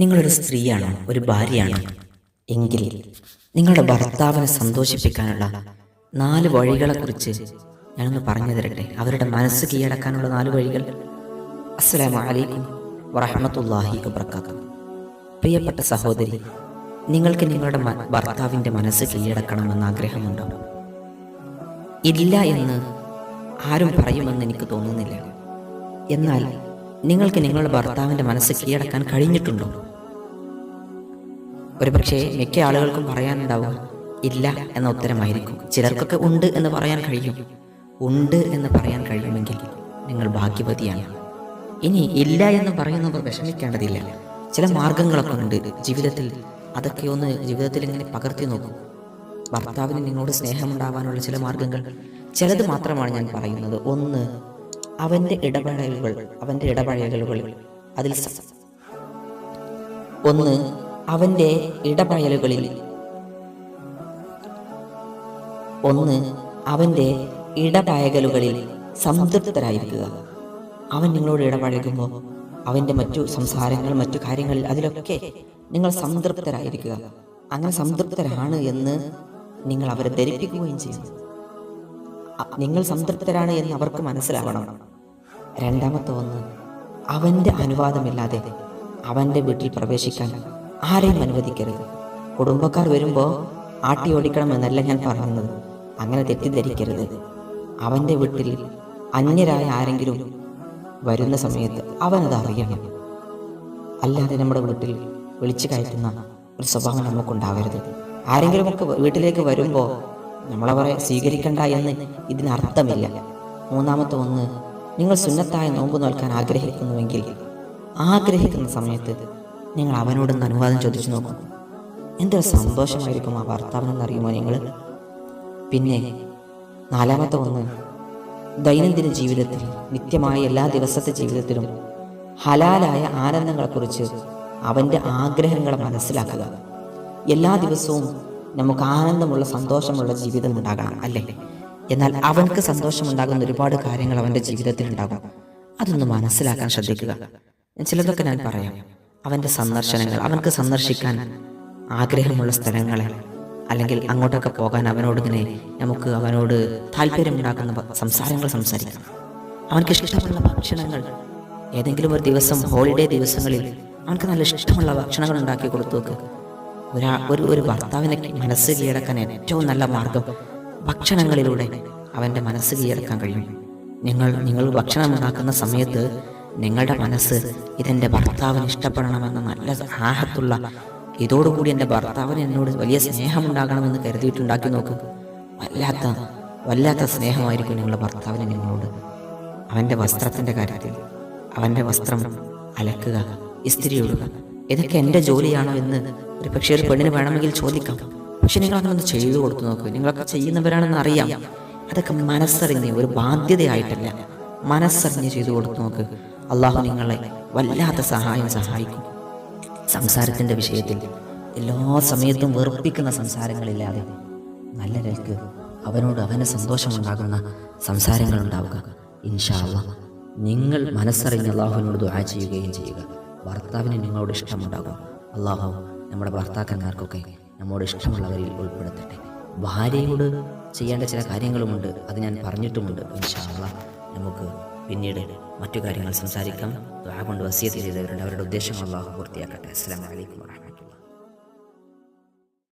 നിങ്ങളൊരു സ്ത്രീയാണോ? ഒരു ഭാര്യയാണോ? എങ്കിൽ നിങ്ങളുടെ ഭർത്താവിനെ സന്തോഷിപ്പിക്കാനുള്ള നാല് വഴികളെക്കുറിച്ച് ഞാനൊന്ന് പറഞ്ഞു തരട്ടെ? അവരുടെ മനസ്സ് കീഴടക്കാനുള്ള നാല് വഴികൾ. അസ്സലാമു അലൈക്കും വറഹമത്തല്ലാഹി വബർക്കാത്തു പ്രിയപ്പെട്ട സഹോദരി നിങ്ങൾക്ക് നിങ്ങളുടെ ഭർത്താവിന്റെ മനസ്സ് കീഴടക്കണമെന്ന് ആഗ്രഹമുണ്ടോ? ഇല്ല എന്ന് ആരും പറയുമെന്ന് എനിക്ക് തോന്നുന്നില്ല. എന്നാൽ നിങ്ങൾക്ക് നിങ്ങളുടെ ഭർത്താവിന്റെ മനസ്സ് കീഴടക്കാൻ കഴിഞ്ഞിട്ടുണ്ടോ? ഒരുപക്ഷെ മിക്ക ആളുകൾക്കും പറയാനുണ്ടാവുക ഇല്ല എന്ന ഉത്തരമായിരിക്കും. ചിലർക്കൊക്കെ ഉണ്ട് എന്ന് പറയാൻ കഴിയും. ഉണ്ട് എന്ന് പറയാൻ കഴിയുമെങ്കിൽ നിങ്ങൾ ഭാഗ്യവതിയാണ്. ഇനി ഇല്ല എന്ന് പറയുന്നവർ വിഷമിക്കേണ്ടതില്ല. ചില മാർഗങ്ങളൊക്കെ ഉണ്ട്. ജീവിതത്തിൽ അതൊക്കെ ഒന്ന് ജീവിതത്തിൽ ഇങ്ങനെ പകർത്തി നോക്കും. ഭർത്താവിന് നിങ്ങളോട് സ്നേഹമുണ്ടാവാനുള്ള ചില മാർഗങ്ങൾ ചിലത് മാത്രമാണ് ഞാൻ പറയുന്നത്. ഒന്ന് അവന്റെ ഇടപഴകൾ അവന്റെ ഇടപഴകലുകൾ. അതിൽ ഒന്ന് അവന്റെ ഇടപഴകലുകളിൽ. ഒന്ന് അവന്റെ ഇടപഴകലുകളിൽ സംതൃപ്തരായിരിക്കുക. അവൻ നിങ്ങളോട് ഇടപഴകുമ്പോൾ അവന്റെ മറ്റു സംസാരങ്ങൾ മറ്റു കാര്യങ്ങളിൽ അതിലൊക്കെ നിങ്ങൾ സംതൃപ്തരായിരിക്കുക. അങ്ങനെ സംതൃപ്തരാണ് എന്ന് നിങ്ങൾ അവരെ ധരിപ്പിക്കുകയും ചെയ്യുന്നു. നിങ്ങൾ സംതൃപ്തരാണ് എന്ന് അവർക്ക് മനസ്സിലാവണം. രണ്ടാമത്തെ ഒന്ന് അവന്റെ അനുവാദമില്ലാതെ അവന്റെ വീട്ടിൽ പ്രവേശിക്കാൻ ആരെയും അനുവദിക്കരുത്. കുടുംബക്കാർ വരുമ്പോൾ ആട്ടി ഓടിക്കണം എന്നല്ല ഞാൻ പറയുന്നത് അങ്ങനെ തെറ്റിദ്ധരിക്കരുത്. അവന്റെ വീട്ടിൽ അന്യരായ ആരെങ്കിലും വരുന്ന സമയത്ത് അവനത് അറിയണം. അല്ലാതെ നമ്മുടെ വീട്ടിൽ വിളിച്ചു കയറ്റുന്ന ഒരു സ്വഭാവം നമുക്കുണ്ടാവരുത്. ആരെങ്കിലുമൊക്കെ വീട്ടിലേക്ക് വരുമ്പോൾ നമ്മളവരെ സ്വീകരിക്കണ്ട എന്ന് ഇതിനർത്ഥമില്ല. മൂന്നാമത്തെ ഒന്ന് നിങ്ങൾ സുന്നത്തായ നോമ്പ് നോൽക്കാൻ ആഗ്രഹിക്കുന്നുവെങ്കിൽ ആഗ്രഹിക്കുന്ന സമയത്ത് നിങ്ങൾ അവനോടൊന്ന് അനുവാദം ചോദിച്ചു നോക്കും. എന്തൊരു സന്തോഷമായിരിക്കും ആ ഭർത്താവിനെന്നറിയുമോ നിങ്ങൾ? പിന്നെ നാലാമത്തെ ഒന്ന് ദൈനംദിന ജീവിതത്തിൽ നിത്യമായ എല്ലാ ദിവസത്തെ ജീവിതത്തിലും ഹലാലായ ആനന്ദങ്ങളെക്കുറിച്ച് അവന്റെ ആഗ്രഹങ്ങളെ മനസ്സിലാക്കുക. എല്ലാ ദിവസവും നമുക്ക് ആനന്ദമുള്ള സന്തോഷമുള്ള ജീവിതം ഉണ്ടാകണം അല്ലേ? എന്നാൽ അവൻക്ക് സന്തോഷമുണ്ടാകുന്ന ഒരുപാട് കാര്യങ്ങൾ അവന്റെ ജീവിതത്തിൽ ഉണ്ടാകും. അതൊന്ന് മനസ്സിലാക്കാൻ ശ്രദ്ധിക്കുക. ചിലതൊക്കെ ഞാൻ പറയാം. അവന്റെ സന്ദർശനങ്ങൾ അവൻക്ക് സന്ദർശിക്കാൻ ആഗ്രഹമുള്ള സ്ഥലങ്ങളെ അല്ലെങ്കിൽ അങ്ങോട്ടൊക്കെ പോകാൻ അവനോട് ഇങ്ങനെ നമുക്ക് അവനോട് താല്പര്യമുണ്ടാക്കുന്ന സംസാരങ്ങൾ സംസാരിക്കാം. അവനക്ക് ഇഷ്ടമുള്ള ഭക്ഷണങ്ങൾ ഏതെങ്കിലും ഒരു ദിവസം ഹോളിഡേ ദിവസങ്ങളിൽ അവനക്ക് നല്ല ഇഷ്ടമുള്ള ഭക്ഷണങ്ങൾ ഉണ്ടാക്കി കൊടുത്തു ഒരാ ഒരു ഒരു ഭർത്താവിനെ മനസ്സ് കീഴടക്കാൻ ഏറ്റവും നല്ല മാർഗം ഭക്ഷണങ്ങളിലൂടെ അവന്റെ മനസ്സ് കീഴടക്കാൻ കഴിയും. നിങ്ങൾ നിങ്ങൾ ഭക്ഷണം ഉണ്ടാക്കുന്ന സമയത്ത് നിങ്ങളുടെ മനസ്സ് ഇതെന്റെ ഭർത്താവിന് ഇഷ്ടപ്പെടണമെന്ന നല്ല ആഹത്തുള്ള ഇതോടുകൂടി എന്റെ ഭർത്താവിന് എന്നോട് വലിയ സ്നേഹമുണ്ടാകണമെന്ന് കരുതിയിട്ടുണ്ടാക്കി നോക്ക്. വല്ലാത്ത വല്ലാത്ത സ്നേഹമായിരിക്കും നിങ്ങളുടെ ഭർത്താവിന് നിങ്ങളോട്. അവന്റെ വസ്ത്രത്തിന്റെ കാര്യത്തിൽ അവന്റെ വസ്ത്രം അലക്കുക ഇസ്തിരി ഇടുക ഇതൊക്കെ എന്റെ ജോലിയാണോ എന്ന് ഒരു പക്ഷേ ഒരു പെണ്ണിന് വേണമെങ്കിൽ ചോദിക്കാം. പക്ഷെ നിങ്ങൾ അങ്ങനൊന്ന് ചെയ്തു കൊടുത്തു നോക്കൂ. നിങ്ങളൊക്കെ ചെയ്യുന്നവരാണെന്ന് അറിയാം. അതൊക്കെ മനസ്സറിഞ്ഞ് ഒരു ബാധ്യതയായിട്ടല്ല. മനസ്സറിഞ്ഞ് ചെയ്തു കൊടുത്തു നോക്ക്. അള്ളാഹു നിങ്ങളെ വല്ലാത്ത സഹായം സഹായിക്കും. സംസാരത്തിന്റെ വിഷയത്തിൽ എല്ലാ സമയത്തും വെറുപ്പിക്കുന്ന സംസാരങ്ങളില്ലാതെ നല്ല നിലയ്ക്ക് അവനോട് അവന് സന്തോഷമുണ്ടാകുന്ന സംസാരങ്ങൾ ഉണ്ടാവുക ഇൻഷാള്ള നിങ്ങൾ മനസ്സറിഞ്ഞ് അള്ളാഹുവിനോട് ദുആ ചെയ്യുകയും ചെയ്യുക. ഭർത്താവിന് നിങ്ങളോട് ഇഷ്ടമുണ്ടാകും. അള്ളാഹു നമ്മുടെ ഭർത്താക്കന്മാർക്കൊക്കെ നമ്മോട് ഇഷ്ടമുള്ളവരിൽ ഉൾപ്പെടുത്തട്ടെ. ഭാര്യയോട് ചെയ്യേണ്ട ചില കാര്യങ്ങളുമുണ്ട് അത് ഞാൻ പറഞ്ഞിട്ടുമുണ്ട്. ഇൻഷാല്ല നമുക്ക് പിന്നീട് മറ്റു കാര്യങ്ങൾ സംസാരിക്കാം. കൊണ്ട് വസിയത്ത് ചെയ്തവരുണ്ട്. അവരുടെ ഉദ്ദേശം അള്ളാഹു പൂർത്തിയാക്കട്ടെ. അസ്സാം അലൈക്കും വറഹ്മത്തുള്ളാഹി